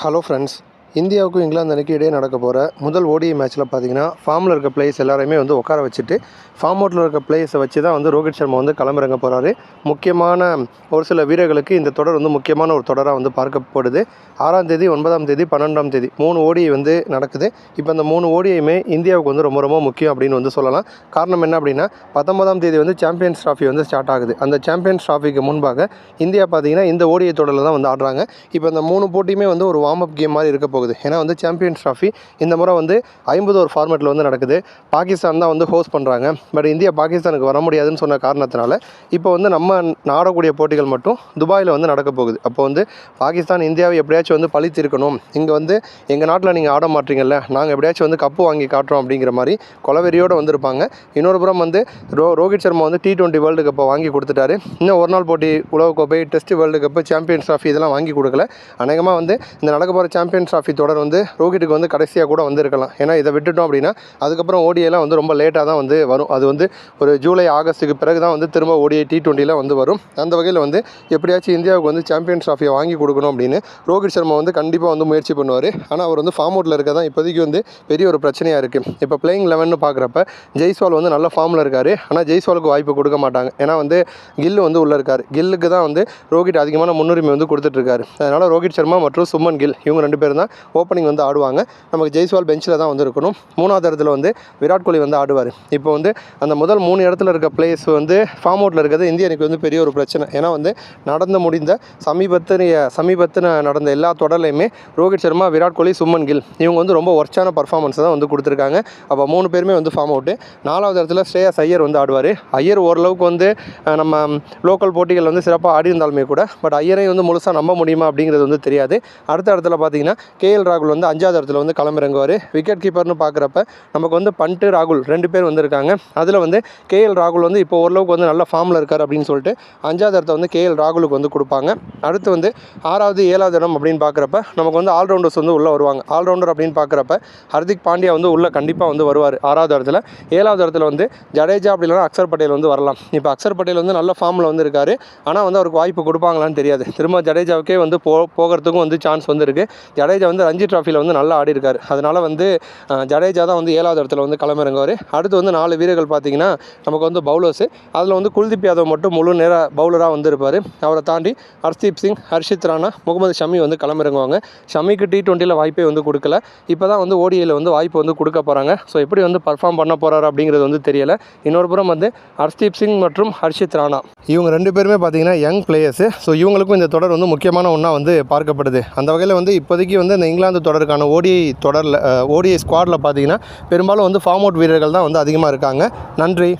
Hello friends இந்தியாவுக்கும் இங்கிலாந்து அணிக்கு இடையே நடக்க போகிற முதல் ஓடிஐ மேட்ச்சில் பார்த்தீங்கன்னா ஃபார்மில் இருக்க பிளேயர்ஸ் எல்லாரையுமே வந்து உட்கார வச்சுட்டு ஃபார்ம் அவுட்டில் இருக்க பிளேயர்ஸை வச்சு தான் வந்து ரோஹித் சர்மா வந்து களமிறங்க போகிறாரு முக்கியமான ஒரு சில வீரர்களுக்கு இந்த தொடர் வந்து முக்கியமான ஒரு தொடராக வந்து பார்க்கப்படுது. ஆறாம் தேதி ஒன்பதாம் தேதி பன்னெண்டாம் தேதி மூணு ஓடிஐ வந்து நடக்குது. இப்போ இந்த மூணு ஓடிஐயுமே இந்தியாவுக்கு வந்து ரொம்ப ரொம்ப முக்கியம் அப்படின்னு வந்து சொல்லலாம். காரணம் என்ன அப்படின்னா பத்தொன்பதாம் தேதி வந்து சாம்பியன்ஸ் ட்ராஃபி வந்து ஸ்டார்ட் ஆகுது. அந்த சாம்பியன்ஸ் ட்ராஃபிக்கு முன்பாக இந்தியா பார்த்தீங்கன்னா இந்த ஓடிஐ தொடரில் தான் வந்து ஆடுறாங்க. இப்போ இந்த மூணு போட்டியுமே வந்து ஒரு வார்ம் அப் கேம் மாதிரி இருக்க போகுது. ஏன்னா வந்து சாம்பியன்ஸ் ட்ராஃபி இந்த முறை வந்து ஐம்பது ஒரு ஃபார்மேட்டில் வந்து நடக்குது. பாகிஸ்தான் தான் வந்து ஹோஸ்ட் பண்ணுறாங்க பட் இந்தியா பாகிஸ்தானுக்கு வர முடியாதுன்னு சொன்ன காரணத்தினால இப்போ வந்து நம்ம நாடக்கூடிய போட்டிகள் மட்டும் துபாயில் வந்து நடக்க போகுது. அப்போ வந்து பாகிஸ்தான் இந்தியாவை எப்படியாச்சும் வந்து பழித்திருக்கணும். இங்கே வந்து எங்கள் நாட்டில் நீங்கள் ஆட மாட்டீங்கல்ல நாங்கள் எப்படியாச்சும் வந்து கப்பு வாங்கி காட்டுறோம் அப்படிங்கிற மாதிரி கொலவெறியோடு வந்திருப்பாங்க. இன்னொரு புறம் வந்து ரோ ரோஹித் சர்மா வந்து டி டுவெண்ட்டி வேர்ல்டு கப்பை வாங்கி கொடுத்துட்டாரு. இன்னும் ஒரு நாள் போட்டி உலகக்கோப்பை test world cup champions trophy இதெல்லாம் வாங்கி கொடுக்கல. அநேகமாக வந்து இந்த நடக்க போகிற சாம்பியன்ஸ் ட்ராஃபி தொடர் வந்து ரோஹித்துக்கு வந்து கடைசியாக கூட வந்திருக்கலாம் ஏன்னா இதை விட்டுட்டோம் அப்படின்னா அதுக்கப்புறம் ஓடிஐலாம் வந்து ரொம்ப லேட்டாக தான் வந்து வரும். அது வந்து ஒரு ஜூலை ஆகஸ்ட்டுக்கு பிறகு தான் வந்து திரும்ப ஓடிஐ டி டுவெண்ட்டியில் வந்து வரும். அந்த வகையில் வந்து எப்படியாச்சும் இந்தியாவுக்கு வந்து சாம்பியன் ட்ராஃபியை வாங்கி கொடுக்கணும் அப்படின்னு ரோஹித் சர்மா வந்து கண்டிப்பாக வந்து முயற்சி பண்ணுவார். ஆனால் அவர் வந்து ஃபார்ம் அவுட்டில் இருக்க தான் இப்போதைக்கு வந்து பெரிய ஒரு பிரச்சனையாக இருக்குது இப்போ பிளேயிங் லெவன்னு பார்க்குறப்ப ஜெய்ஸ்வால் வந்து நல்ல ஃபார்மில் இருக்கார். ஆனால் ஜெய்ஸ்வாலுக்கு வாய்ப்பு கொடுக்க மாட்டாங்க. ஏன்னா வந்து கில் வந்து உள்ளே இருக்கார். கில்லுக்கு தான் வந்து ரோஹித் அதிகமான முன்னுரிமை வந்து கொடுத்துட்ருக்காரு அதனால் ரோஹித் சர்மா மற்றும் சுமன் கில் இவங்க ரெண்டு பேரும் தான் ஓப்பனிங் வந்து ஆடுவாங்க. நமக்கு ஜெய்ஸ்வால் பெஞ்சில் தான் வந்து இருக்கணும். மூணாவது இடத்துல வந்து விராட் கோலி வந்து ஆடுவார். இப்போ வந்து அந்த முதல் மூணு இடத்துல இருக்க பிளேஸ் வந்து ஃபார்ம் அவுட்டில் இருக்கிறது இந்திய வந்து பெரிய ஒரு பிரச்சனை. ஏன்னா வந்து நடந்து முடிந்த சமீபத்திய சமீபத்தில் நடந்த எல்லா தொடர்லையுமே ரோஹித் சர்மா விராட் கோலி சுமன் கில் இவங்க வந்து ரொம்ப ஒர்ச்சான பர்ஃபார்மன்ஸ் தான் வந்து கொடுத்துருக்காங்க. அப்போ மூணு பேருமே வந்து ஃபார்ம் அவுட்டு நாலாவது இடத்துல ஸ்ரேயஸ் ஐயர் வந்து ஆடுவார். ஐயர் ஓரளவுக்கு வந்து நம்ம லோக்கல் போட்டிகள் வந்து சிறப்பாக ஆடி இருந்தாலுமே கூட பட் ஐயரையும் வந்து முழுசாக நம்ப முடியுமா அப்படிங்கிறது வந்து தெரியாது. அடுத்த இடத்துல பார்த்தீங்கன்னா கே கேஎல் ராகுல் வந்து அஞ்சாவது இடத்துல வந்து களமிறங்குவார். விக்கெட் கீப்பர்னு பார்க்குறப்ப நமக்கு வந்து பண்ட்டு ராகுல் ரெண்டு பேர் வந்திருக்காங்க. அதில் வந்து கேஎல் ராகுல் வந்து இப்போ ஓரளவுக்கு வந்து நல்ல ஃபார்மில் இருக்கார் அப்படின்னு சொல்லிட்டு அஞ்சாவது இடத்த வந்து கேஎல் ராகுலுக்கு வந்து கொடுப்பாங்க. அடுத்து வந்து ஆறாவது ஏழாவது இடம் அப்படின்னு பார்க்குறப்ப நமக்கு வந்து ஆல்ரவுண்டர்ஸ் வந்து உள்ளே வருவாங்க. ஆல்ரவுண்டர் அப்படின்னு பார்க்குறப்ப ஹர்திக் பாண்டியா வந்து உள்ளே கண்டிப்பாக வந்து வருவார் ஆறாவது இடத்துல. ஏழாவது இடத்துல வந்து ஜடேஜா அப்படி இல்லைனா அக்சர் பட்டேல் வந்து வரலாம். இப்போ அக்சர் பட்டேல் வந்து நல்ல ஃபார்மில் வந்து இருக்கார். ஆனால் வந்து அவருக்கு வாய்ப்பு கொடுப்பாங்களான்னு தெரியாது. திரும்ப ஜடேஜாவுக்கே வந்து போ போகிறதுக்கும் வந்து சான்ஸ் வந்து இருக்குது ஜடேஜா வந்து ரஞ்சி ட்ராஃபியில் வந்து நல்லா ஆடி இருக்கார் அதனால் வந்து ஜடேஜா தான் வந்து ஏழாவது இடத்துல வந்து களமிறங்குவார். அடுத்து வந்து நாலு வீரர்கள் பார்த்தீங்கன்னா நமக்கு வந்து பவுலர்ஸு. அதில் வந்து குல்தீப் யாதவ் மட்டும் முழு நேர பவுலராக வந்து இருப்பார் அவரை தாண்டி ஹர்ஸ்தீப் சிங் ஹர்ஷித் ராணா முகமது ஷமி வந்து களமிறங்குவாங்க. ஷமிக்கு டி ட்வெண்ட்டியில் வாய்ப்பே வந்து கொடுக்கல. இப்போ தான் வந்து ஓடிஐயில் வந்து வாய்ப்பு வந்து கொடுக்க போகிறாங்க ஸோ எப்படி வந்து பர்ஃபார்ம் பண்ண போகிறாரு அப்படிங்கிறது வந்து தெரியலை. இன்னொரு புறம் வந்து ஹர்ஸ்தீப் சிங் மற்றும் ஹர்ஷித் ராணா. இவங்க ரெண்டு பேருமே பார்த்தீங்கன்னா யங் பிளேயர்ஸு ஸோ இவங்களுக்கும் இந்த தொடர் வந்து முக்கியமான ஒன்றா வந்து பார்க்கப்படுது. அந்த வகையில் வந்து இப்போதைக்கு வந்து இந்த இங்கிலாந்து தொடருக்கான ஓடிஐ தொடரில் ஓடிஐ ஸ்குவாடில் பார்த்தீங்கன்னா பெரும்பாலும் வந்து ஃபார்ம் அவுட் வீரர்கள் தான் வந்து அதிகமாக இருக்காங்க. நன்றி.